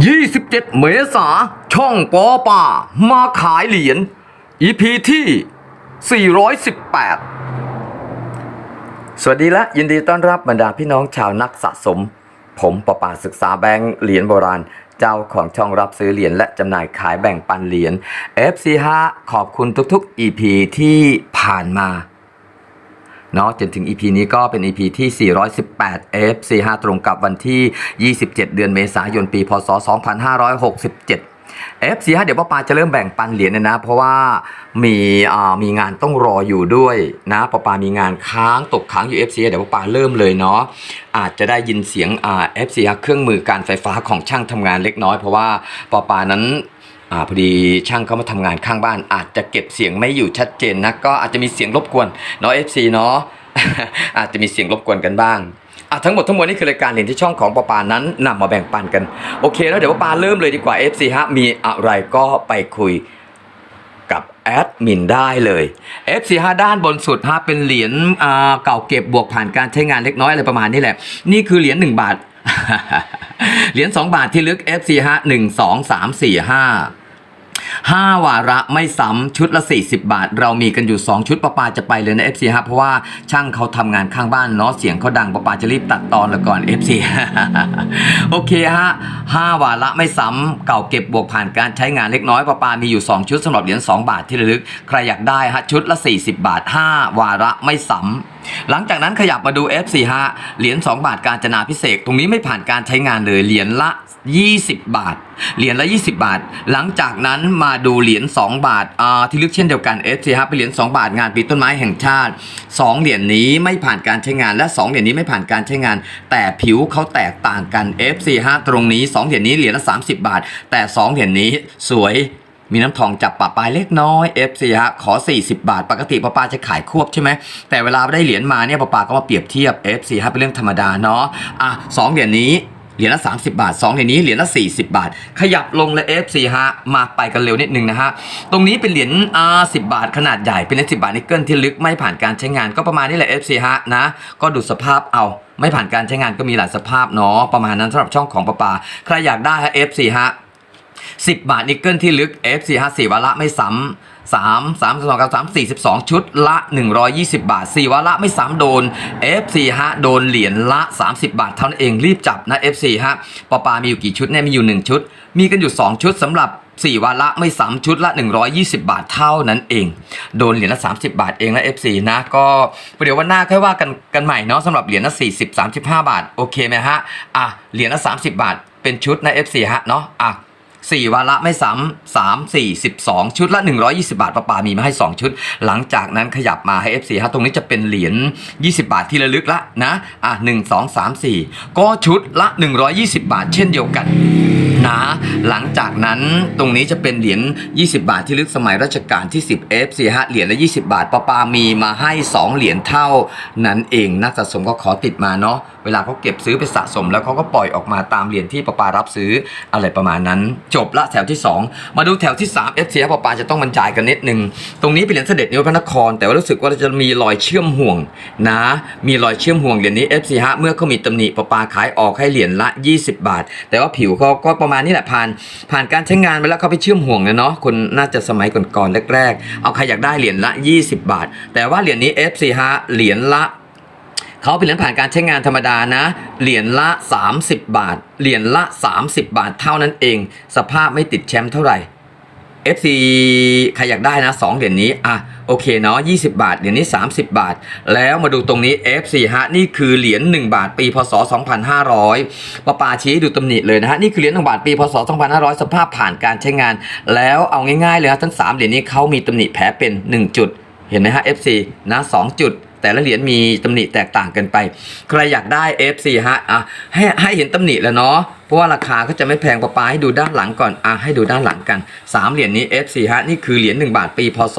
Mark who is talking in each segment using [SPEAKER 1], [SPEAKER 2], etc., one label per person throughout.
[SPEAKER 1] 27 เมษาช่องปอป่า มาขายเหรียญ EP ที่ 418 สวัสดีและยินดีต้อนรับบรรดาพี่น้องชาวนักสะสม ผมประป่าศึกษาแบงค์เหรียญโบราณ เจ้าของช่องรับซื้อเหรียญและจำหน่ายขายแบ่งปันเหรียญ FC5 ขอบคุณทุกๆ EP ที่ผ่านมา เนาะจนถึง EP นี้ก็เป็น EP ที่ 418 FC5 ตรงกับวันที่ 27 เดือนเมษายนปี พศ 2567 FC5 เดี๋ยวป้าปาจะเริ่มแบ่งปันเหรียญเนยนะ เพราะว่ามีอ่ามีงานต้องรออยู่ด้วยนะป้าปามีงานค้างตกค้างอยู่ FC5 เดี๋ยวป้าปาเริ่มเลยเนาะอาจจะได้ยินเสียงอ่า FC5 เครื่องมือการไฟฟ้าของช่างทำงานเล็กน้อย เพราะว่าป้าปานั้น อ่าพอดีช่างเขามาทำงานข้างบ้าน อาจจะเก็บเสียงไม่อยู่ชัดเจนนะก็อาจจะมีเสียงรบกวนเนาะ FC เนาะอาจจะมีเสียงรบกวนกันบ้างอะทั้งหมดทั้งมวลนี่คือรายการเหรียญที่ช่องของปอปานั้นนำมาแบ่งปันกันโอเค แล้วเดี๋ยวปอปาเริ่มเลยดีกว่า FC ฮะมีอะไรก็ไปคุยกับแอดมินได้เลย F45 ด้านบนสุดฮะเป็นเหรียญเก่าเก็บบวกผ่านการใช้งานเล็กน้อยอะไรประมาณนี้แหละ นี่คือเหรียญ1บาท เหรียญ2บาทที่ลึก F45 1 2 3 4 5 ห้าวาระไม่ซ้ำชุดละ 40 บาท เรามีกันอยู่ 2 ชุดประปาจะไปเลยนะ FC ฮะเพราะว่าช่างเขาทำงานข้างบ้านเนาะเสียงเขาดังประปาจะรีบตัดตอนละก่อน FC โอเคฮะห้าวาระไม่ซ้ำเก่าเก็บบวกผ่านการใช้งานเล็กน้อยประปามีอยู่ 2 ชุดสำหรับเหรียญ2บาทที่ระลึก ใครอยากได้ฮะชุดละ 40 บาท 5 วาระไม่ซ้ำ หลังจากนั้นขยับมาดู F4 ฮะเหรียญ2บาทการจนาพิเศษ ตรงนี้ไม่ผ่านการใช้งานเลยเหรียญละ 20 บาท เหรียญละ 20 บาท หลังจากนั้นมาดูเหรียญ2บาทอ่าที่ลึกเช่นเดียวกัน FC ฮะเป็นเหรียญ2บาทงานปีต้นไม้แห่งชาติ 2 เหรียญนี้ไม่ผ่านการใช้งานและ 2 เหรียญนี้ไม่ผ่านการใช้งาน แต่ผิวเขาแตกต่างกัน FC ฮะตรงนี้ 2 เหรียญนี้เหรียญละ 30 บาท แต่ 2 เหรียญนี้สวย มีน้ำทองจับปะปลายเล็กน้อย FC ฮะขอ 40 บาท ปกติป้าปลาจะขายควบใช่ไหมแต่เวลาได้เหรียญมาเนี่ยป้าปลาก็มาเปรียบเทียบ FC ฮะเป็นเรื่องธรรมดาเนาะอะสองเหรียญนี้เหรียญละ 30 บาท 2 เหรียญนี้เหรียญละ 40 บาท ขยับลงเลย FC ฮะ มาไปกันเร็วนิดนึงนะฮะ ตรงนี้เป็นเหรียญอ่า10บาทขนาดใหญ่ เป็นเหรียญ10บาทนิกเกิลที่ลึกไม่ผ่านการใช้งานก็ประมาณนี้แหละ FC ฮะนะ ก็ดูสภาพเอาไม่ผ่านการใช้งานก็มีหลายสภาพเนาะประมาณนั้นสำหรับช่องของป้าปา ใครอยากได้ฮะ FC ฮะ 10 บาทนิกเกิลที่ลึก F4 54วาระไม่ซ้ำ3 3 2กับ3 42 ชุดละ 120 บาท 4วาระไม่ซ้ำโดน F4 ฮะโดนเหรียญละ 30 บาทเท่านั้นเองรีบจับนะ F4 ฮะปอปามีอยู่กี่ชุดเนี่ยมีอยู่ 1 ชุด มีกันอยู่ 2 ชุดสำหรับ4วาระไม่ซ้ำชุดละ 120 บาทเท่านั้นเอง โดนเหรียญละ 30 บาทเองนะ F4 นะ ก็เดี๋ยววันหน้าค่อยว่ากันกันใหม่เนาะสำหรับเหรียญละ 40 35 บาท โอเคไหมฮะ อะ เหรียญละ 30 บาท เป็นชุดนะ F4 ฮะเนาะอะ สี่วาระไม่ซ้ำสามสี่สิบสองชุดละ 120 บาทประปามีมาให้ 2 ชุด หลังจากนั้นขยับมาให้ FC ฮะตรงนี้จะเป็นเหรียญ 20 บาทที่ระลึกละนะอะ 1 2 3 4 ก็ชุดละ 120 บาท เช่นเดียวกันนะหลังจากนั้นตรงนี้จะเป็นเหรียญ 20 บาทที่ลึกสมัยรัชกาลที่ 10 F4 ฮะเหรียญละ 20 บาทปาปามีมาให้ 2 เหรียญเท่า นั้นเองนักสะสมก็ขอติดมาเนาะเวลาเขาเก็บซื้อไปสะสมแล้วเขาก็ปล่อยออกมาตามเหรียญที่ปาปารับซื้ออะไรประมาณนั้นจบละแถวที่ 2 มาดูแถวที่3 F4 ฮะปาปาจะต้องบรรจายกันนิดนึง ตรงนี้เป็นเหรียญเสด็จนิวพระนคร แต่ว่ารู้สึกว่าจะมีรอยเชื่อมห่วงนะ มีรอยเชื่อมห่วงเหรียญนี้ F4 ฮะเมื่อเขามีตำหนิปาปาขายออกให้เหรียญละ 20 บาท แต่ว่าผิวเขาก็ประมาณนี้แหละผ่าน ผ่านการใช้งานไปแล้วเขาไปเชื่อมห่วงนะเนาะคนน่าจะสมัยก่อนๆแรกๆ เอาใครอยากได้เหรียญละ 20 บาท แต่ว่าเหรียญนี้ F4 ฮะเหรียญละ เขาเป็นเหรียญผ่านการใช้งานธรรมดานะ เหรียญละ 30 บาท เหรียญละ 30 บาทเท่านั้นเอง สภาพไม่ติดแชมป์เท่าไหร่ FC ใครอยากได้นะ2เหรียญนี้อะโอเคเนาะ20 บาท เหรียญนี้ 30 บาท แล้วมาดูตรงนี้ F4 ฮะนี่คือเหรียญ1บาทปีพศ 2500ปาปาชี้ดูตำหนิเลยนะฮะนี่คือเหรียญ1บาทปีพศ 2500 สภาพผ่านการใช้งาน แล้วเอาง่ายๆเลยนะทั้ง 3 เหรียญนี้เขามีตำหนิแผลเป็น 1 จุด เห็นไหมฮะ FC นะ2จุด แต่ละเหรียญมีตำหนิแตกต่างกันไป ใครอยากได้ F4 ฮะอะให้ให้เห็นตำหนิแล้วเนาะเพราะว่าราคาก็จะไม่แพงปะปาให้ดูด้านหลังก่อนอะให้ดูด้านหลังกัน 3 เหรียญนี้ F4 ฮะนี่คือเหรียญ1บาทปีพศ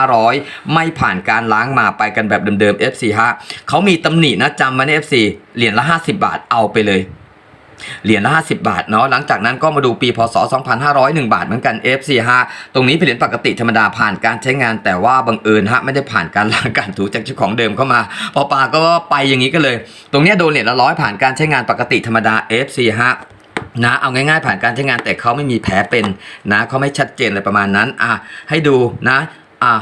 [SPEAKER 1] 2500 ไม่ผ่านการล้างมาไปกันแบบเดิมๆ F4 ฮะเขามีตำหนินะจำไว้ใน F4 เหรียญละ 50 บาทเอาไปเลย เหรียญละ50 บาทเนาะหลังจากนั้นก็มาดูปีพศ 2501 บาทเหมือนกัน F4 ฮะตรงนี้เป็นเหรียญปกติธรรมดาผ่านการใช้งาน แต่ว่าบังเอิญฮะไม่ได้ผ่านการล้างการถูจากเจ้าของเดิมเข้ามา พอปาก็ไปอย่างนี้ก็เลย ตรงนี้โดนเหรียญละร้อยผ่านการใช้งานปกติธรรมดา F4 ฮะนะเอาง่ายๆผ่านการใช้งานแต่เขาไม่มีแผลเป็นนะเขาไม่ชัดเจนอะไรประมาณนั้นอะให้ดูนะอะ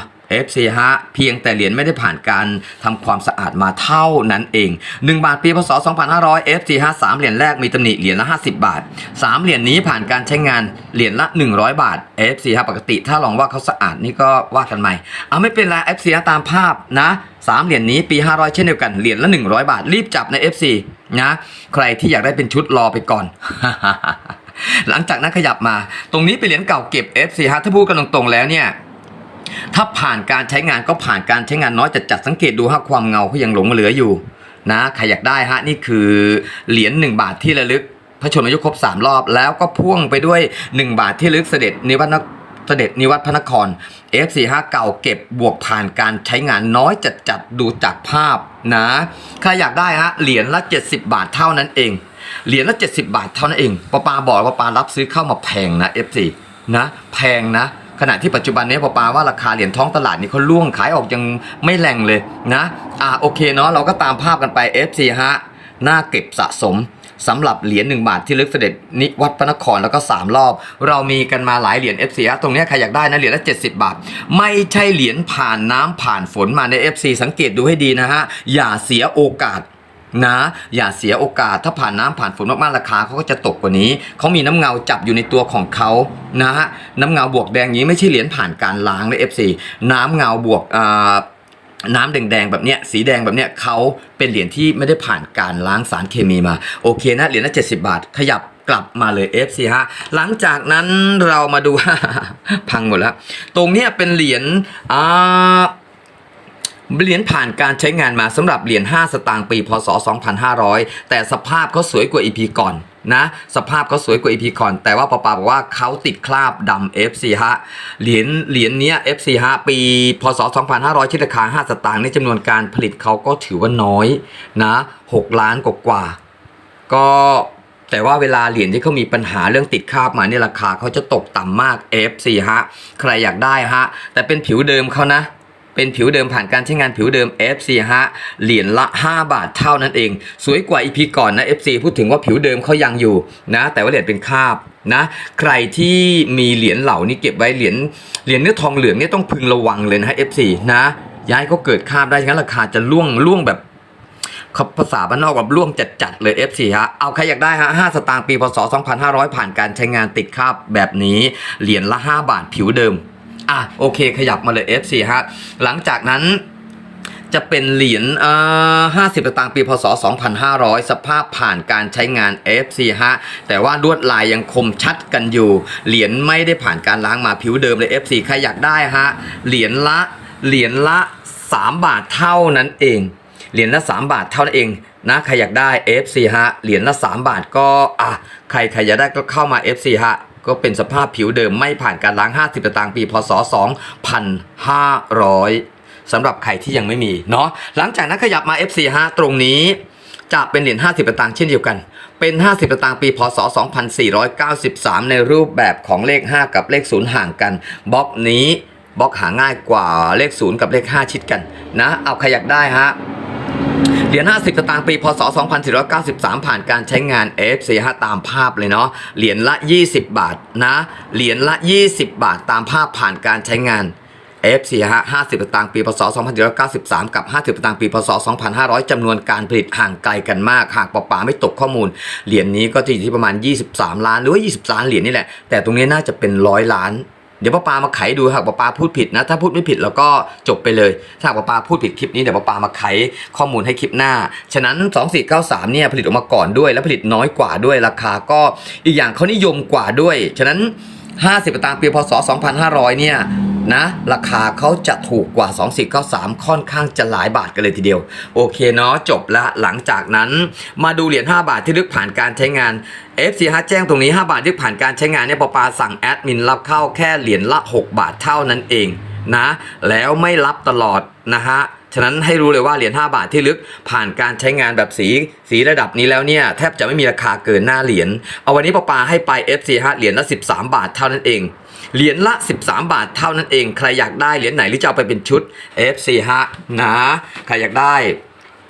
[SPEAKER 1] FC ฮะเพียงแต่เหรียญไม่ได้ผ่านการทำความสะอาดมาเท่านั้นเอง 1 บาทปีพศ 2500 FC ฮะ3เหรียญแรกมีตำหนิเหรียญละ 50 บาท 3 เหรียญนี้ผ่านการใช้งานเหรียญละ 100 บาท FC ฮะปกติถ้าลองว่าเขาสะอาดนี่ก็ว่ากันใหม่เอาไม่เป็นไร FC ฮะตามภาพนะ3เหรียญนี้ปี 500 เช่นเดียวกัน เหรียญละ 100 บาท รีบจับใน FC นะ ใครที่อยากได้เป็นชุดรอไปก่อน หลังจากนั้นขยับมา ตรงนี้เป็นเหรียญเก่าเก็บ FC ฮะถ้าพูดกันตรงๆแล้วเนี่ย ถ้าผ่านการใช้งานก็ผ่านการใช้งานน้อยจัดจัดสังเกตดูฮะความเงาเขายังหลงเหลืออยู่นะใครอยากได้ฮะนี่คือเหรียญ1บาทที่ระลึก พระชนมายุครบ 3 รอบ แล้วก็พ่วงไปด้วย 1 บาทที่ลึกเสด็จนิวัฒนเสด็จนิวัฒพระนคร F45 เก่าเก็บบวกผ่านการใช้งานน้อยจัดจัดดูจากภาพนะใครอยากได้ฮะเหรียญละ 70 บาทเท่านั้นเองเหรียญละ 70 บาทเท่านั้นเองปอปาบอกว่าปารับซื้อเข้ามาแพงนะ F4 นะแพงนะ ขณะที่ปัจจุบันนี้ปอปาว่าราคาเหรียญท้องตลาดนี่เขาล่วงขายออกยังไม่แรงเลยนะอ่าโอเคเนาะเราก็ตามภาพกันไป F4 ฮะหน้าเก็บสะสมสำหรับเหรียญ1บาทที่ลึกเสด็จนิวัดพระนครแล้วก็ 3 รอบ เรามีกันมาหลายเหรียญ F4 ฮะตรงนี้ใครอยากได้นะเหรียญละ 70 บาท ไม่ใช่เหรียญผ่านน้ำผ่านฝนมาใน F4 สังเกตดูให้ดีนะฮะอย่าเสียโอกาส นะ อย่าเสียโอกาสถ้าผ่านน้ำผ่านฝนมากๆราคาเขาก็จะตกกว่านี้ เขามีน้ำเงาจับอยู่ในตัวของเขานะฮะน้ำเงาบวกแดงนี้ไม่ใช่เหรียญผ่านการล้างใน FC น้ำเงาบวกอ่าน้ำแดงๆแบบเนี้ยสีแดงแบบเนี้ยเขาเป็นเหรียญที่ไม่ได้ผ่านการล้างสารเคมีมา โอเคนะเหรียญละ70 บาท ขยับกลับมาเลย FC ฮะหลังจากนั้นเรามาดู พังหมดแล้ว ตรงเนี้ยเป็นเหรียญอ่า เหรียญผ่านการใช้งานมาสำหรับเหรียญ5สตางค์ปีพศ 2500 แต่สภาพเขาสวยกว่า EP ก่อนนะสภาพเขาสวยกว่า EP ก่อน แต่ว่าปาปาบอกว่าเขาติดคราบดำ FC ฮะเหรียญเหรียญเนี้ย FC ฮะปีพศ 2500ที่ราคา 5 สตางค์ในจำนวนการผลิตเขาก็ถือว่าน้อยนะ6ล้านกว่า ก็แต่ว่าเวลาเหรียญที่เขามีปัญหาเรื่องติดคราบมาเนี่ยราคาเขาจะตกต่ำมาก F4 ฮะ ใครอยากได้ฮะ แต่เป็นผิวเดิมเขานะ เป็นผิวเดิมผ่านการใช้งานผิวเดิม FC ฮะเหรียญละ 5 บาทเท่านั้นเอง สวยกว่า EP ก่อนนะ FC พูดถึงว่าผิวเดิมเขายังอยู่นะ แต่ว่าเหรียญเป็นคาบนะใครที่มีเหรียญเหล่านี้เก็บไว้เหรียญเหรียญเนื้อทองเหลืองเนี่ยต้องพึงระวังเลยนะ F4 นะย้ายเขาเกิดคาบได้งั้นราคาจะล่วงล่วงแบบเขาภาษาบ้านนอกแบบล่วงจัดๆเลย F4 ฮะ เอาใครอยากได้ฮะ5สตางค์ปีพศ 2500 ผ่านการใช้งานติดคาบแบบนี้ เหรียญละ 5 บาทผิวเดิม อะโอเค ขยับมาเลย F4 ฮะ หลังจากนั้นจะเป็นเหรียญอ่า50สตางค์ปีพศ 2500 สภาพผ่านการใช้งาน FC ฮะ แต่ว่าลวดลายยังคมชัดกันอยู่ เหรียญไม่ได้ผ่านการล้างมาผิวเดิมเลย FC ใครอยากได้ฮะ เหรียญละ เหรียญละ 3 บาทเท่านั้นเอง เหรียญละ 3 บาทเท่านั้นเองนะ ใครอยากได้ FC ฮะ เหรียญละ 3 บาทก็ อะ ใครใครอยากได้ก็เข้ามา FC ฮะ ก็เป็นสภาพผิวเดิมไม่ผ่านการล้าง 50สตางปี พศ 2500สำหรับใครที่ยังไม่มีเนาะหลังจากนั้นขยับมา F4 ฮะตรงนี้ จะเป็นเหรียญ50สตางเช่นเดียวกัน เป็น 50สตางปี พศ 2493 ในรูปแบบของเลข 5 กับเลข 0 ห่างกันบล็อกนี้บล็อกหาง่ายกว่าเลข 0 กับเลข 5 ชิดกันนะ เอาใครอยากได้ฮะ เหรียญ50 สตางค์ปี พศ 2493 ผ่านการใช้งาน F45 ตามภาพเลยเนาะ เหรียญละ 20 บาทนะ เหรียญละ 20 บาทตามภาพผ่านการใช้งาน F45 50 สตางค์ปี พศ 2493 กับ 50 สตางค์ปี พศ 2500 จำนวนการผลิตห่างไกลกันมาก หากปอปาไม่ตกข้อมูล เหรียญนี้ก็จะอยู่ที่ประมาณ 23 ล้าน หรือว่า20ล้านเหรียญนี่แหละ แต่ตรงนี้น่าจะเป็นร้อยล้าน เดี๋ยวป้าปามาไขดูหากป้าปาพูดผิดนะ ถ้าพูดไม่ผิดแล้วก็จบไปเลย ถ้าป้าปาพูดผิดคลิปนี้เดี๋ยวป้าปามาไขข้อมูลให้คลิปหน้า ฉะนั้น 2493เนี่ยผลิตออกมาก่อนด้วย และผลิตน้อยกว่าด้วยราคาก็อีกอย่างเขานิยมกว่าด้วย ฉะนั้น 50สตางค์ปีพศ 2500 เนี่ยนะราคาเขาจะถูกกว่า 2493 ค่อนข้างจะหลายบาทกันเลยทีเดียว โอเคเนาะจบละหลังจากนั้นมาดูเหรียญ5 บาทที่ลึกผ่านการใช้งาน FC ฮะแจ้งตรงนี้ 5 บาทที่ผ่านการใช้งานเนี่ยปอปาสั่งแอดมินรับเข้าแค่เหรียญละ 6 บาทเท่านั้นเองนะแล้วไม่รับตลอดนะฮะ ฉะนั้นให้รู้เลยว่าเหรียญ5บาทที่ลึกผ่านการใช้งานแบบสีสีระดับนี้แล้วเนี่ยแทบจะไม่มีราคาเกินหน้าเหรียญเอาวันนี้ปอปาให้ไป FC ฮะเหรียญละ 13 บาทเท่านั้นเองเหรียญละ 13 บาทเท่านั้นเอง ใครอยากได้เหรียญไหนหรือจะเอาไปเป็นชุด FC ฮะนะใครอยากได้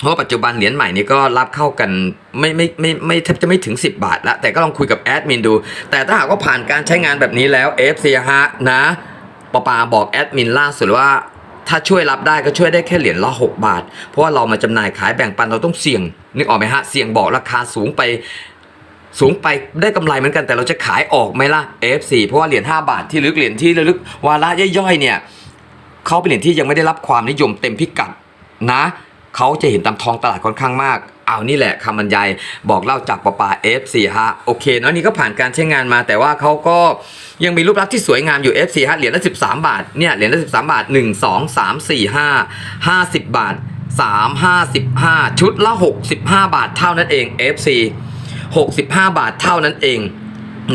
[SPEAKER 1] เพราะปัจจุบันเหรียญใหม่นี้ก็รับเข้ากันไม่ไม่ไม่ไม่แทบจะไม่ถึง 10 บาทล้วแต่ก็ลองคุยกับแอดมินดู แต่ถ้าหากว่าผ่านการใช้งานแบบนี้แล้ว FC ฮะนะปปาบอกแอดมินล่าสุดว่า ถ้าช่วยรับได้ก็ช่วยได้แค่เหรียญละ 6 บาท เพราะว่าเรามาจำหน่ายขายแบ่งปันเราต้องเสี่ยง นึกออกไหมฮะ เสี่ยงบอกราคาสูงไปสูงไปได้กำไรเหมือนกันแต่เราจะขายออกไหมล่ะ F4 เพราะว่าเหรียญ5บาทที่ลึกเหรียญที่ระลึกวาระย่อยๆเนี่ยเขาเป็นเหรียญที่ยังไม่ได้รับความนิยมเต็มพิกัดนะเขาจะเห็นตามท้องตลาดค่อนข้างมาก เอานี่แหละคำบรรยายบอกเล่าจากปะปา F4 ฮะโอเคเนาะนี่ก็ผ่านการใช้งานมา แต่ว่าเขาก็ยังมีรูปลักษณ์ที่สวยงามอยู่ F4 ฮะเหรียญละ13 บาทเนี่ยเหรียญละ13 บาท 1 2 3 4 5 50 บาท 3 55 ชุดละ 65 บาทเท่านั้นเอง F4 65 บาทเท่านั้นเอง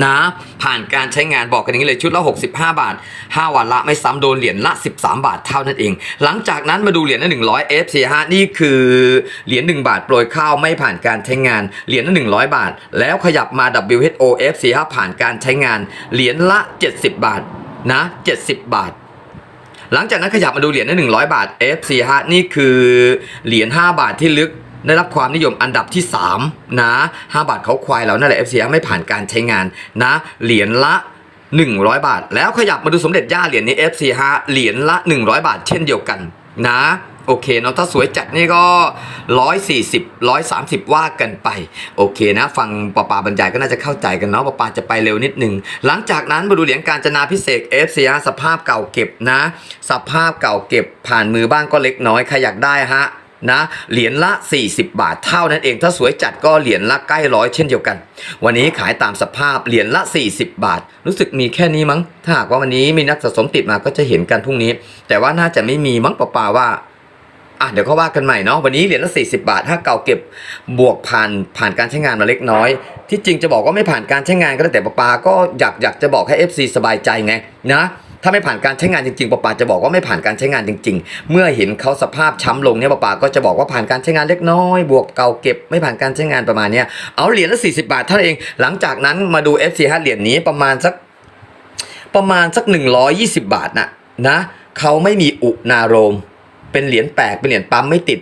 [SPEAKER 1] นะผ่านการใช้งานบอกกันอย่างนี้เลยชุดละ 65 บาท 5 วันละไม่ซ้ำโดนเหรียญละ 13 บาทเท่านั้นเอง หลังจากนั้นมาดูเหรียญละ 100 F45 นี่คือเหรียญ1บาทโปรยข้าวไม่ผ่านการใช้งานเหรียญละ 100 บาท แล้วขยับมา WHO F45 ผ่านการใช้งานเหรียญละ 70 บาทนะ70 บาทหลังจากนั้นขยับมาดูเหรียญละ100 บาท F4 ฮะนี่คือเหรียญ5บาทที่ลึก ได้รับความนิยมอันดับที่ 3 นะ 5 บาทเขาควายเรานั่นแหละ F4 ไม่ผ่านการใช้งานนะ เหรียญละ 100 บาท แล้วขยับมาดูสมเด็จย่าเหรียญนี้ F4 เหรียญละ 100 บาท เช่นเดียวกันนะโอเคเนาะถ้าสวยจัดนี่ก็ 140 130 ว่ากันไป โอเคนะ ฟังปะปาบรรยายก็น่าจะเข้าใจกันเนาะปะปาจะไปเร็วนิดนึง หลังจากนั้นมาดูเหรียญการจนาพิเศษ FC ฮะสภาพเก่าเก็บนะ สภาพเก่าเก็บผ่านมือบ้างก็เล็กน้อย ใครอยากได้ฮะ นะเหรียญละ 40 บาทเท่านั้นเอง ถ้าสวยจัดก็เหรียญละใกล้ร้อยเช่นเดียวกัน วันนี้ขายตามสภาพเหรียญละ 40 บาท รู้สึกมีแค่นี้มั้ง ถ้าหากว่าวันนี้มีนักสะสมติดมาก็จะเห็นกันพรุ่งนี้ แต่ว่าน่าจะไม่มีมั้งปะปาว่าอะเดี๋ยวเขาว่ากันใหม่เนาะวันนี้เหรียญละ 40 บาท ถ้าเก่าเก็บบวกผ่านผ่านการใช้งานมาเล็กน้อย ที่จริงจะบอกว่าไม่ผ่านการใช้งานก็ได้แต่ปะปาก็อยากอยากจะบอกให้ FC สบายใจไงนะ ถ้าไม่ผ่านการใช้งานจริงๆปะปาจะบอกว่าไม่ผ่านการใช้งานจริง ๆ เมื่อเห็นเขาสภาพช้ำลงเนี่ยปะปาก็จะบอกว่าผ่านการใช้งานเล็กน้อย บวกเก่าเก็บไม่ผ่านการใช้งานประมาณเนี้ยเอาเหรียญละ40 บาทเท่านั้นเอง หลังจากนั้นมาดู FC ฮะเหรียญนี้ประมาณสักประมาณสัก 120 บาทน่ะนะเขาไม่มีอุณาโรม เป็นเหรียญแปลกเป็นเหรียญปั๊มไม่ติด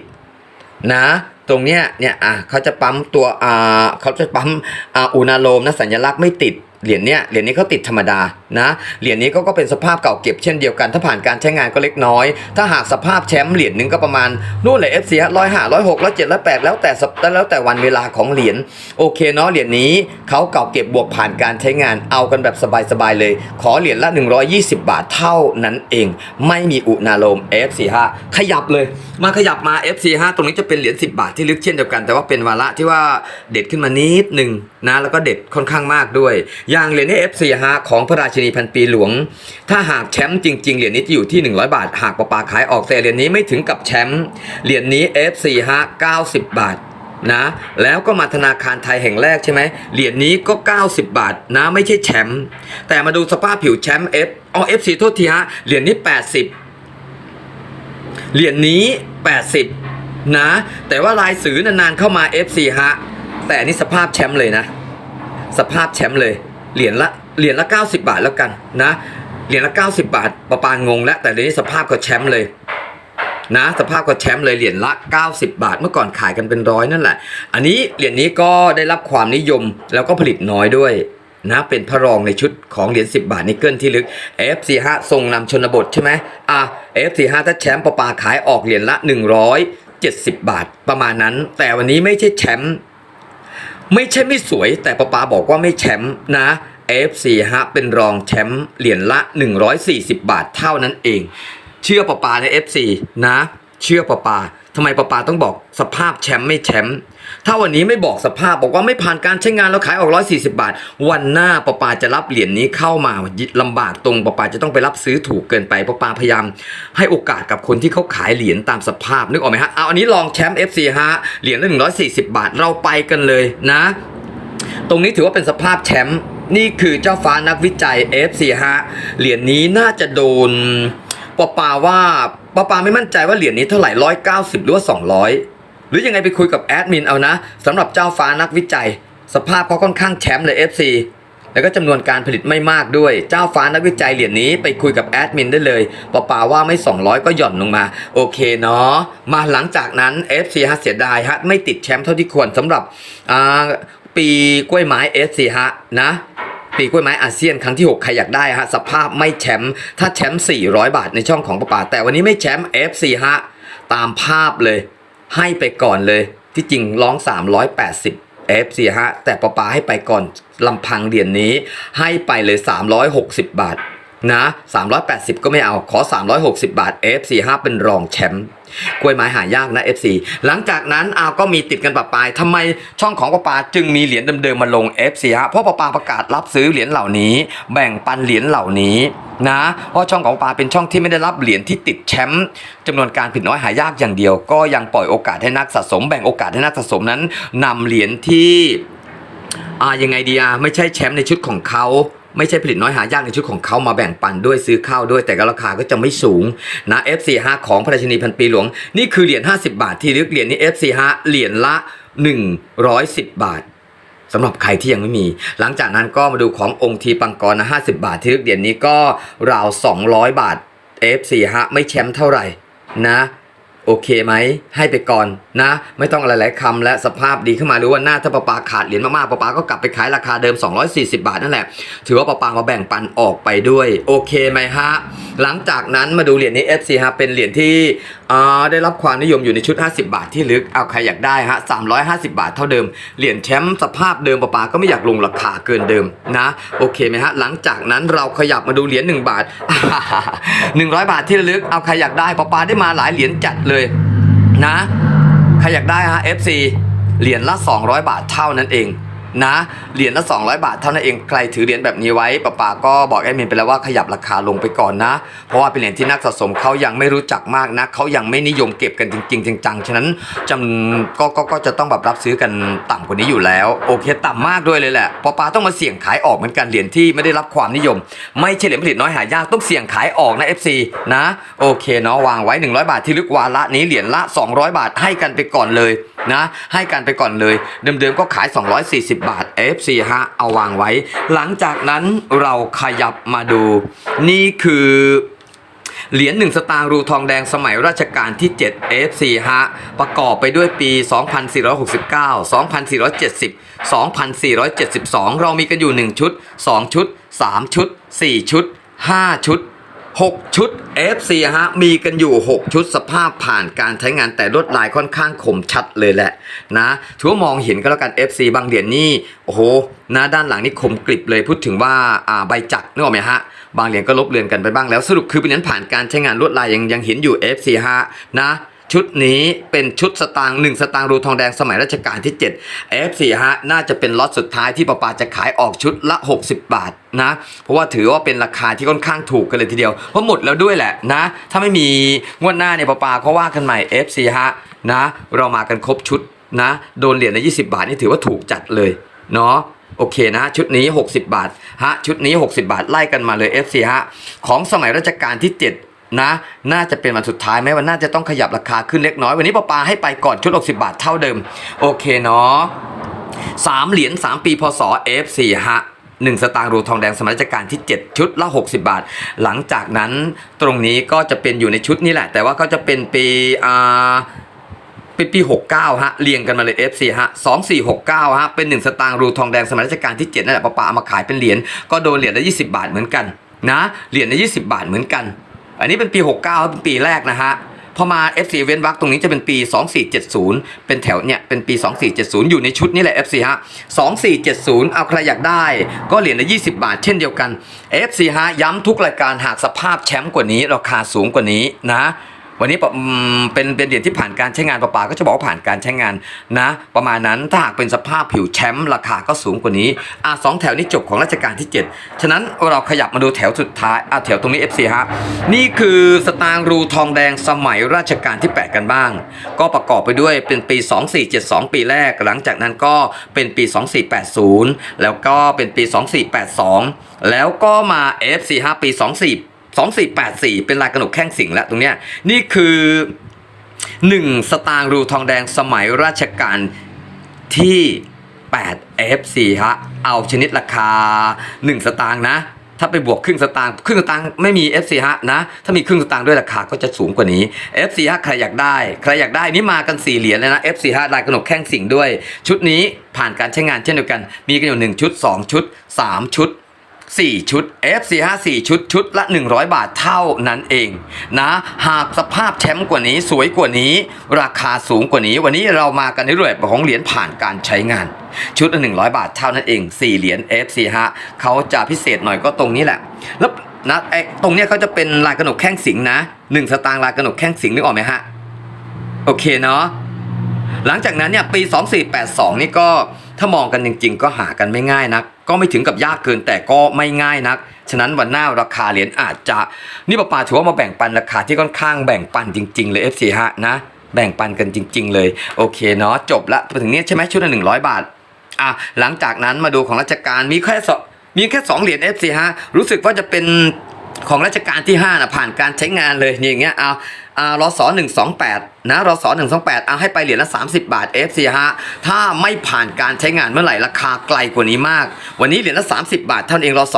[SPEAKER 1] นะตรงเนี้ยเนี่ยอะเขาจะปั๊มตัวอ่าเขาจะปั๊มอ่าอุณาโรมนะสัญลักษณ์ไม่ติดเหรียญเนี้ยเหรียญนี้เขาติดธรรมดานะเหรียญนี้ก็ก็เป็นสภาพเก่าเก็บเช่นเดียวกัน ถ้าผ่านการใช้งานก็เล็กน้อย ถ้าหากสภาพแชมป์เหรียญหนึ่งก็ประมาณนู่นเลยเอฟซีร้อยห้าร้อยหกร้อยเจ็ดร้อยแปดแล้วแต่สัปแล้วแต่วันเวลาของเหรียญโอเคเนาะเหรียญนี้เขาเก่าเก็บบวกผ่านการใช้งานเอากันแบบสบายๆเลย ขอเหรียญละ 120 บาทเท่านั้นเอง ไม่มีอุณาโลม F45 ขยับเลยมาขยับมา F45 ตรงนี้จะเป็นเหรียญ10 บาทที่ลึกเช่นเดียวกัน แต่ว่าเป็นวาระที่ว่าเด็ดขึ้นมานิดหนึ่งนะแล้วก็เด็ดค่อนข้างมากด้วย อย่างเหรียญนี้ F45 ของพระราชนีพันปีหลวง ถ้าหากแชมป์จริง ๆ เหรียญนี้จะอยู่ที่ 100 บาท หากประปาขายออกแต่เหรียญนี้ไม่ถึงกับแชมป์เหรียญนี้ F45 90 บาทนะแล้วก็มาธนาคารไทยแห่งแรกใช่ไหมเหรียญนี้ก็ 90 บาทนะไม่ใช่แชมป์แต่มาดูสภาพผิวแชมป์ F อ๋อ FC โทษทีฮะเหรียญนี้ 80 เหรียญนี้ 80 นะ แต่ว่าลายสือนานๆเข้ามา FC ฮะแต่นี่สภาพแชมป์เลยนะ สภาพแชมป์เลยเหรียญละ เหรียญละ 90 บาทแล้วกันนะเหรียญละ 90 บาทประปางงแล้วแต่เหรียญนี้สภาพก็แชมป์เลยนะสภาพก็แชมป์เลยเหรียญละ 90 บาท เมื่อก่อนขายกันเป็นร้อยนั่นแหละ อันนี้เหรียญนี้ก็ได้รับความนิยมแล้วก็ผลิตน้อยด้วยนะเป็นพระรองในชุดของเหรียญ10 บาทนิกเกิลที่ลึก F45 ทรงนำชนบทใช่ไหมอะ F45 ถ้าแชมป์ประปาขายออกเหรียญละ 170 บาทประมาณนั้น แต่วันนี้ไม่ใช่แชมป์ไม่ใช่ไม่สวยแต่ประปาบอกว่าไม่แชมป์นะ F45 เป็นรองแชมป์เหรียญละ 140 บาทเท่านั้นเอง เชื่อปะปาใน FC นะ เชื่อปะปาทำไมปะปาต้องบอกสภาพแชมป์ไม่แชมป์ถ้าวันนี้ไม่บอกสภาพบอกว่าไม่ผ่านการใช้งานแล้วขายออก 140 บาท วันหน้าปะปาจะรับเหรียญนี้เข้ามาลำบากตรงปะปาจะต้องไปรับซื้อถูกเกินไปปะปาพยายาม ให้โอกาสกับคนที่เขาขายเหรียญตามสภาพนึกออกไหมฮะเอาอันนี้ลองแชมป์ FC ฮะเหรียญละ140 บาทเราไปกันเลยนะ ตรงนี้ถือว่าเป็นสภาพแชมป์ นี่คือเจ้าฟ้านักวิจัย F4 ฮะ เหรียญนี้น่าจะโดนปอปาว่าปอปาไม่มั่นใจว่าเหรียญนี้เท่าไหร่ร้อยเก้าสิบหรือว่าสองร้อยหรือยังไงไปคุยกับแอดมินเอานะสำหรับเจ้าฟ้านักวิจัย สภาพเขาค่อนข้างแชมป์เลย F4 แล้วก็จำนวนการผลิตไม่มากด้วย เจ้าฟ้านักวิจัยเหรียญนี้ไปคุยกับแอดมินได้เลยปะปาว่าไม่ 200 ก็หย่อนลงมา โอเคเนาะ มาหลังจากนั้น FC ฮะเสียดายฮะไม่ติดแชมป์เท่าที่ควรสำหรับอ่า ปีกล้วยไม้ FC ฮะนะปีกล้วยไม้อาเซียนครั้งที่ 6 ใครอยากได้ฮะสภาพไม่แชมป์ถ้าแชมป์400 บาทในช่องของปป่าแต่วันนี้ไม่แชมป์ FC ฮะตามภาพเลย ให้ไปก่อนเลย ที่จริงร้อง 380 FC ฮะแต่ปป่าให้ไปก่อนลำพังเหรียญนี้ ให้ไปเลย 360 บาทนะ380 ก็ไม่เอาขอ 360 บาท F45 เป็นรองแชมป์ กล้วยไม้หายากนะ FC หลังจากนั้นเอาก็มีติดกันปะปายทำไมช่องของปะปาจึงมีเหรียญเดิมๆมาลง F45 เพราะปะปาประกาศรับซื้อเหรียญเหล่านี้ แบ่งปันเหรียญเหล่านี้นะเพราะช่องของปะปาเป็นช่องที่ไม่ได้รับเหรียญที่ติดแชมป์จำนวนการผิดน้อยหายากอย่างเดียว ก็ยังปล่อยโอกาสให้นักสะสม แบ่งโอกาสให้นักสะสมนั้นนำเหรียญที่อ่ายังไงดีอะไม่ใช่แชมป์ในชุดของเขา ไม่ใช่ผลิตน้อยหายากในชุดของเขามาแบ่งปันด้วยซื้อข้าวด้วยแต่ก็ราคาก็จะไม่สูงนะ F45 ของพระราชินีพันปีหลวง นี่คือเหรียญ50 บาทที่ลึกเหรียญนี้ F45 เหรียญละ 110 บาทสำหรับใครที่ยังไม่มี หลังจากนั้นก็มาดูขององค์ทีปังกรนะ50 บาท ที่ลึกเหรียญนี้ก็ราว 200 บาท F45 ไม่แชมป์เท่าไหร่นะ โอเคไหม ให้ไปก่อนนะ ไม่ต้องอะไรหลายคำและสภาพดีขึ้นมาหรือว่าหน้าถ้าปะปาขาดเหรียญมากๆปะปาก็กลับไปขายราคาเดิม 240 บาทนั่นแหละ ถือว่าปะปามาแบ่งปันออกไปด้วย โอเคไหมฮะ หลังจากนั้นมาดูเหรียญนี้ FC ฮะเป็นเหรียญที่ได้รับความนิยมอยู่ในชุด 50 บาทที่ลึก เอาใครอยากได้ฮะ 350 บาทเท่าเดิม เหรียญแชมป์สภาพเดิมปะปาก็ไม่อยากลงราคาเกินเดิมนะ โอเคไหมฮะ หลังจากนั้นเราขยับมาดูเหรียญ1บาท 100 บาทที่ลึก เอาใครอยากได้ปะปาได้มาหลายเหรียญจัดเลยนะ ใครอยากได้ฮะ FC เหรียญละ 200 บาทเท่านั้นเอง นะเหรียญละ 200 บาทเท่านั้นเองใครถือเหรียญแบบนี้ไว้ป้าป๋าก็บอกแอดมินไปแล้วว่าขยับราคาลงไปก่อนนะ เพราะว่าเป็นเหรียญที่นักสะสมเขายังไม่รู้จักมากนะเขายังไม่นิยมเก็บกันจริง ๆ จังๆฉะนั้นจำก็ก็ก็จะต้องแบบรับซื้อกันต่ำกว่านี้อยู่แล้วโอเคต่ำมากด้วยเลยแหละป้าป๋าต้องมาเสี่ยงขายออกเหมือนกันเหรียญที่ไม่ได้รับความนิยม ไม่ใช่เหรียญผลิตน้อยหายากต้องเสี่ยงขายออกนะ FC นะโอเคเนาะวางไว้ 100 บาทที่ลึกวาระนี้เหรียญละ 200 บาทให้กันไปก่อนเลยนะให้กันไปก่อนเลยเดิมๆก็ขาย 240บาท FC ฮะเอาวางไว้ หลังจากนั้นเราขยับมาดู นี่คือเหรียญ1สตางค์รูทองแดงสมัยรัชกาลที่ 7 F4 ฮะ ประกอบไปด้วยปี 2469 2470 2472 เรามีกันอยู่ 1 ชุด 2 ชุด 3 ชุด 4 ชุด 5 ชุด 6 ชุด FC ฮะ มีกันอยู่ 6 ชุดสภาพผ่านการใช้งานแต่ลวดลายค่อนข้างคมชัดเลยแหละนะถือว่ามองเห็นก็แล้วกัน FC บางเหรียญนี่ โอ้โหนะด้านหลังนี่คมกริบเลยพูดถึงว่าอ่าใบจักนึกออกไหมฮะ บางเหรียญก็ลบเลือนกันไปบ้างแล้วสรุปคือเป็นเหรียญผ่านการใช้งานลวดลายยังยังเห็นอยู่ FC ฮะนะ ชุดนี้เป็นชุดสตางค์1สตางค์รูทองแดงสมัยรัชกาลที่ 7 F4 ฮะน่าจะเป็นล็อตสุดท้ายที่ปาปาจะขายออกชุดละ 60 บาทนะเพราะว่าถือว่าเป็นราคาที่ค่อนข้างถูกกันเลยทีเดียวเพราะหมดแล้วด้วยแหละนะ ถ้าไม่มีงวดหน้าเนี่ยปาปาก็ว่ากันใหม่ F4 ฮะนะเรามากันครบชุดนะโดนเหรียญละ20 บาทนี่ถือว่าถูกจัดเลยเนาะโอเคนะชุดนี้ 60 บาทฮะชุดนี้ 60 บาทไล่กันมาเลย FC ฮะของสมัยรัชกาลที่ 7 นะ น่าจะเป็นวันสุดท้ายไหมวันน่าจะต้องขยับราคาขึ้นเล็กน้อย วันนี้ปาปาให้ไปก่อนชุด60 บาทเท่าเดิม โอเคเนาะสามเหรียญ3ปีพศ F4 ฮะ1สตางค์รูทองแดงสมัยรัชกาลที่ 7 ชุดละ 60 บาท หลังจากนั้นตรงนี้ก็จะเป็นอยู่ในชุดนี้แหละ แต่ว่าก็จะเป็นปีอ่าเป็นปี 69 ฮะ เรียงกันมาเลย FC ฮะ 2469 ฮะ เป็น 1 สตางค์รูทองแดงสมัยรัชกาลที่ 7 นั่นแหละปะปาเอามาขายเป็นเหรียญ ก็โดนเหรียญละ 20 บาทเหมือนกันนะ เหรียญละ 20 บาทเหมือนกัน อันนี้เป็นปี 69เป็นปีแรกนะฮะพอมา FC เว้นวักตรงนี้จะเป็นปี 2470 เป็นแถวเนี่ย เป็นปี 2470 อยู่ในชุดนี่แหละ FC ฮะ 2470 เอาใครอยากได้ก็เหรียญละ 20 บาทเช่นเดียวกัน FC ฮะ ย้ำทุกรายการหากสภาพแชมป์กว่านี้ ราคาสูงกว่านี้นะ วันนี้เป็นเป็นเหรียญที่ผ่านการใช้งานปะปาก็จะบอกว่าผ่านการใช้งานนะ ประมาณนั้นถ้าหากเป็นสภาพผิวแชมป์ราคาก็สูงกว่านี้อะสองแถวนี้จบของรัชกาลที่ 7 ฉะนั้นเราขยับมาดูแถวสุดท้ายอะแถวตรงนี้ FC ฮะนี่คือสตางรูทองแดงสมัยราชการที่ 8 กันบ้าง ก็ประกอบไปด้วยเป็นปี 2472 ปีแรก หลังจากนั้นก็เป็นปี 2480 แล้วก็เป็นปี 2482 แล้วก็มา FC ฮะปี24 2484เป็นลายกระหนกแข้งสิงแล้วตรงเนี้ยนี่คือ1สตางค์รูทองแดงสมัยราชการที่ 8 FC ฮะ เอาชนิดราคา 1 สตางค์นะ ถ้าไปบวกครึ่งสตางค์ครึ่งสตางค์ไม่มี FC ฮะนะ ถ้ามีครึ่งสตางค์ด้วยราคาก็จะสูงกว่านี้ FC ฮะใครอยากได้ ใครอยากได้นี่มากัน4เหรียญเลยนะ FC ฮะลายกระหนกแข้งสิงห์ด้วย ชุดนี้ผ่านการใช้งานเช่นเดียวกัน มีกันอยู่1ชุด 2 ชุด 3 ชุด 4 ชุด F45 4 ชุด ชุดละ 100 บาทเท่านั้นเองนะ หากสภาพแชมป์กว่านี้สวยกว่านี้ ราคาสูงกว่านี้ วันนี้เรามากันในรูปแบบของเหรียญผ่านการใช้งาน ชุดละ 100 บาทเท่านั้นเอง 4 เหรียญ F45 เขาจะพิเศษหน่อยก็ตรงนี้แหละ แล้วนะไอ้ตรงเนี้ยเขาจะเป็นลายกระหนกแข้งสิงห์นะ 1 สตางค์ลายกระหนกแข้งสิงห์นึกออกไหมฮะ โอเคเนาะหลังจากนั้นเนี่ยปี 2482 นี่ก็ถ้ามองกันจริง ๆ ก็หากันไม่ง่ายนัก ก็ไม่ถึงกับยากเกินแต่ก็ไม่ง่ายนัก ฉะนั้นวันหน้าราคาเหรียญอาจจะ นี่ป้าปาถือว่ามาแบ่งปันราคาที่ค่อนข้างแบ่งปันจริง ๆ เลย FC ฮะนะ แบ่งปันกันจริง ๆ เลย โอเคเนาะจบละมาถึงเนี้ยใช่ไหมชุดละ100บาทอะหลังจากนั้นมาดูของราชการมีแค่สองมีแค่สองเหรียญ FC ฮะรู้สึกว่าจะเป็นของราชการที่5นะผ่านการใช้งานเลยอย่างเงี้ยเอา อ่ารศ128นะรศ128เอาให้ไปเหรียญละ30บาท FC ฮะถ้าไม่ผ่านการใช้งานเมื่อไหร่ราคาไกลกว่านี้มาก วันนี้เหรียญละ30บาทเท่านั้นเองรศ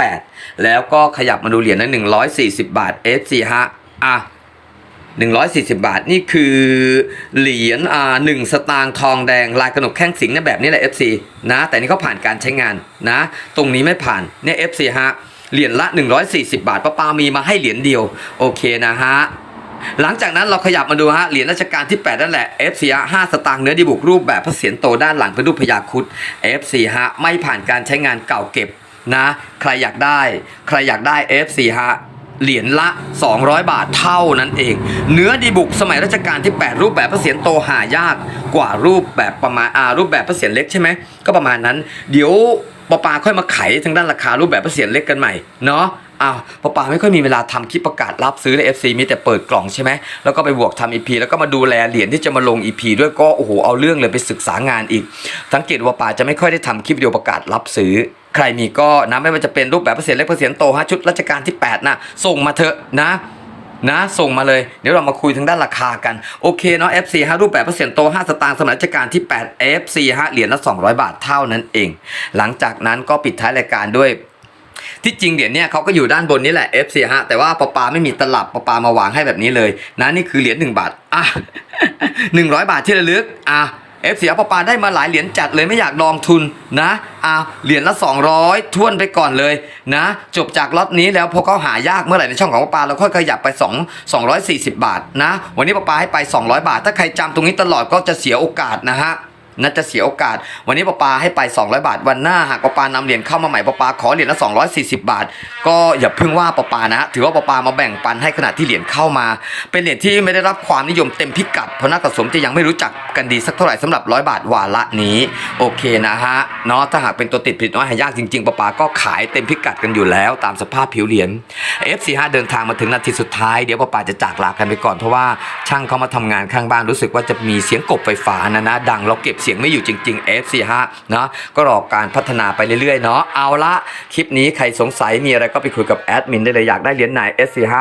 [SPEAKER 1] 128แล้วก็ขยับมาดูเหรียญละ140บาท FC ฮะอะ140 บาท นี่คือเหรียญอ่าหนึ่งสตางค์ทองแดงลายกระหนกแข้งสิงห์นะแบบนี้แหละ FC นะ แต่นี่เขาผ่านการใช้งานนะ ตรงนี้ไม่ผ่านเนี่ย FC ฮะเหรียญละ 140 บาทป้าปามีมาให้เหรียญเดียว โอเคนะฮะ หลังจากนั้นเราขยับมาดูฮะเหรียญราชการที่ 8 นั่นแหละ FC ฮะ5สตางค์เนื้อดีบุกรูปแบบพระเศียรโตด้านหลังเป็นรูปพญาครุด FC ฮะไม่ผ่านการใช้งานเก่าเก็บนะ ใครอยากได้ ใครอยากได้ FC ฮะเหรียญละ 200 บาทเท่านั้นเอง เนื้อดีบุกสมัยรัชกาลที่ 8 รูปแบบพระเศียรโตหายากกว่ารูปแบบประมาณอารูปแบบพระเศียรเล็กใช่ไหมก็ประมาณนั้น เดี๋ยวปอปาค่อยมาไขทางด้านราคารูปแบบพระเศียรเล็กกันใหม่เนาะ อ้าวปอปาไม่ค่อยมีเวลาทำคลิปประกาศรับซื้อใน FC มีแต่เปิดกล่องใช่ไหมแล้วก็ไปบวกทำ EP แล้วก็มาดูแลเหรียญที่จะมาลง EP ด้วยก็โอ้โหเอาเรื่องเลยไปศึกษางานอีก สังเกตว่าปาจะไม่ค่อยได้ทำคลิปวิดีโอประกาศรับซื้อใครมีก็นะไม่ว่าจะเป็นรูปแบบเปอร์เซ็นต์เล็กเปอร์เซ็นต์โตฮะชุดราชการที่ 8 นะ ส่งมาเถอะนะนะส่งมาเลยเดี๋ยวเรามาคุยทางด้านราคากัน โอเคเนาะ FC ฮะรูปแบบเปอร์เซ็นต์โต 5 สตางค์สมัยรัชกาลที่ 8 FC ฮะเหรียญละ 200 บาทเท่านั้นเอง หลังจากนั้นก็ปิดท้ายรายการด้วย ที่จริงเหรียญเนี่ยเขาก็อยู่ด้านบนนี้แหละ FC ฮะแต่ว่าปอปาไม่มีตลับปอปามาวางให้แบบนี้เลยนะนี่คือเหรียญ1บาทอะ100 บาทที่ระลึกอะ F เสียปอปาได้มาหลายเหรียญจัดเลยไม่อยากลองทุนนะอะเหรียญละ 200ทวนไปก่อนเลยนะ จบจากล็อตนี้แล้วพอเขาหายากเมื่อไหร่ในช่องของปอปาเราค่อยขยับไป 2 240 บาทนะ วันนี้ปอปาให้ไป 200 บาท ถ้าใครจำตรงนี้ตลอดก็จะเสียโอกาสนะฮะ น่าจะเสียโอกาส วันนี้ปปาให้ไป 200 บาท วันหน้าหากปปานำเหรียญเข้ามาใหม่ปปาขอเหรียญละ240 บาท ก็อย่าเพิ่งว่าปปานะ ถือว่าปปามาแบ่งปันให้ขณะที่เหรียญเข้ามา เป็นเหรียญที่ไม่ได้รับความนิยมเต็มพิกัด เพราะนักสะสมจะยังไม่รู้จักกันดีสักเท่าไหร่สำหรับ 100 บาทวาระนี้ โอเคนะฮะเนาะถ้าหากเป็นตัวติดผลิตน้อยหายากจริงๆปปาก็ขายเต็มพิกัดกันอยู่แล้ว ตามสภาพผิวเหรียญ F45 เดินทางมาถึงนาทีสุดท้ายเดี๋ยวปปาจะจากลากันไปก่อนเพราะว่าช่างเขามาทำงานข้างบ้านรู้สึกว่าจะมีเสียงกบไฟฟ้านะนะดังเราเก็บสียงไม่อยู่จริง ๆ F45 เนาะก็รอการพัฒนาไปเรื่อยๆเนาะเอาละคลิปนี้ใครสงสัยมีอะไรก็ไปคุยกับแอดมินได้เลยอยากได้เหรียญไหน F45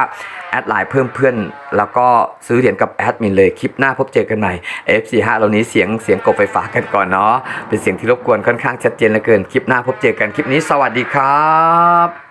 [SPEAKER 1] แอดไลน์เพิ่มเพื่อน แล้วก็ซื้อเหรียญกับแอดมินเลยคลิปหน้าพบเจอกันใหม่ F45 เรานี้เสียงเสียงกบไฟฟ้ากันก่อนเนาะเป็นเสียงที่รบกวนค่อนข้างชัดเจนเหลือเกินคลิปหน้าพบเจอกันคลิปนี้สวัสดีครับ